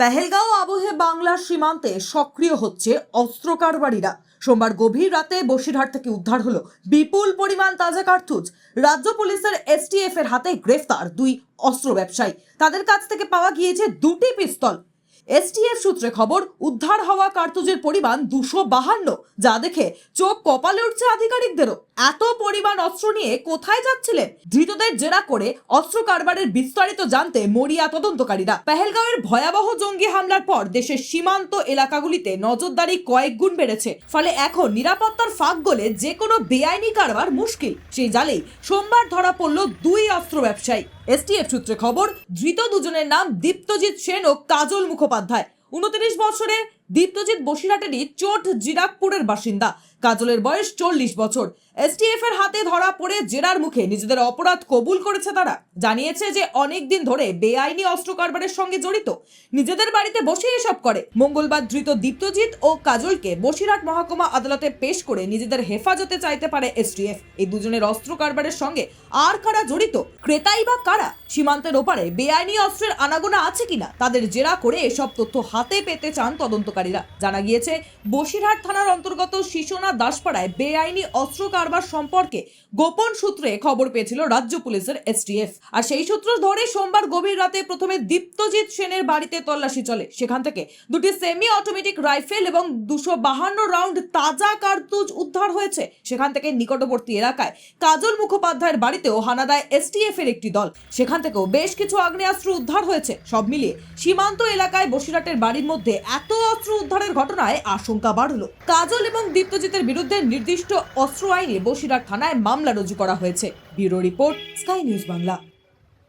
পেহেলগাঁও আবহে বাংলার সীমান্তে সক্রিয় হচ্ছে অস্ত্র কারবারিরা। সোমবার গভীর রাতে বসিরহাট থেকে উদ্ধার হলো বিপুল পরিমাণ তাজা কার্তুজ। রাজ্য পুলিশের এসটিএফ এর হাতে গ্রেফতার দুই অস্ত্র ব্যবসায়ী। তাদের কাছ থেকে পাওয়া গিয়েছে দুটি পিস্তল। এসটিএফ সূত্রে খবর, উদ্ধার হওয়া কার্তুজের পরিমাণ দুশো বাহান্ন, যা দেখে চোখ কপালে উঠছে আধিকারিকদেরও। এত পরিমাণ অস্ত্র নিয়ে কোথায় যাচ্ছিলেন? ধৃতদের জেরা করে অস্ত্র কারবারের বিস্তারিত জানতে মরিয়া তদন্তকারীরা। পেহেলগাঁওয়ের ভয়াবহ জঙ্গি হামলার পর দেশের সীমান্ত এলাকাগুলিতে নজরদারি কয়েক গুণ বেড়েছে। ফলে এখন নিরাপত্তার ফাঁক গলে যে কোনো বেআইনি কারবার মুশকিল। সেই জালেই সোমবার ধরা পড়ল দুই অস্ত্র ব্যবসায়ী। এসটিএফ সূত্রে খবর ধৃত দুজনের নাম দীপ্তজিৎ সেন ও কাজল মুখোপাধ্যায়। উনত্রিশ বছরের দীপ্তজিৎ বসিরহাটেরই চোট জিরাকপুরের বাসিন্দা। কাজলের বয়স চল্লিশ বছর। এসটিএফ এর হাতে ধরা পড়ে জেরার মুখে নিজেদের অপরাধ কবুল করেছে তারা। জানিয়েছে যে অনেক দিন ধরে বেআইনি অস্ত্র কারবারের সঙ্গে জড়িত। নিজেদের বাড়িতে বসে এসব করে। মঙ্গলবার ধৃত দীপ্তজিৎ ও কাজলকে বসিরহাট মহকুমা আদালতে পেশ করে নিজেদের হেফাজতে চাইতে পারে এসটিএফ। এই দুজনের অস্ত্র কারবারের সঙ্গে আর কারা জড়িত? ক্রেতাই বা কারা? সীমান্তের ওপারে বেআইনি অস্ত্রের আনাগোনা আছে কিনা? তাদের জেরা করে এসব তথ্য হাতে পেতে চান তদন্তকারীরা জানা গিয়েছে, বসিরহাট থানার অন্তর্গত শিশোনা দাসপাড়ায় বেআইনি অস্ত্র কারবার সম্পর্কে গোপন সূত্রে খবর পেয়েছিল রাজ্য পুলিশের এসটিএফ আর সেই সূত্র ধরে সোমবার গভীর রাতে প্রথমে দীপ্তজিৎ সেনের বাড়িতে তল্লাশি চলে। সেখান থেকে দুটি সেমি অটোমেটিক রাইফেল এবং দুশো বাহান্ন রাউন্ড তাজা কার্তুজ উদ্ধার হয়েছে। সেখান থেকে নিকটবর্তী এলাকায় কাজল মুখোপাধ্যায়ের বাড়িতেও হানা দেয় এসটিএফ এর একটি দল। সেখান থেকেও বেশ কিছু আগ্নেয়াস্ত্র উদ্ধার হয়েছে। সব মিলিয়ে সীমান্ত এলাকায় বসিরহাটের বাড়ির মধ্যে এত অস্ত্র উদ্ধারের ঘটনায় আশঙ্কা বাড়ল। কাজল এবং দীপ্তজিতের বিরুদ্ধে নির্দিষ্ট অস্ত্র আইনে বসিরহাট থানায় মামলা রুজু করা হয়েছে। Bureau report, Sky News Bangla.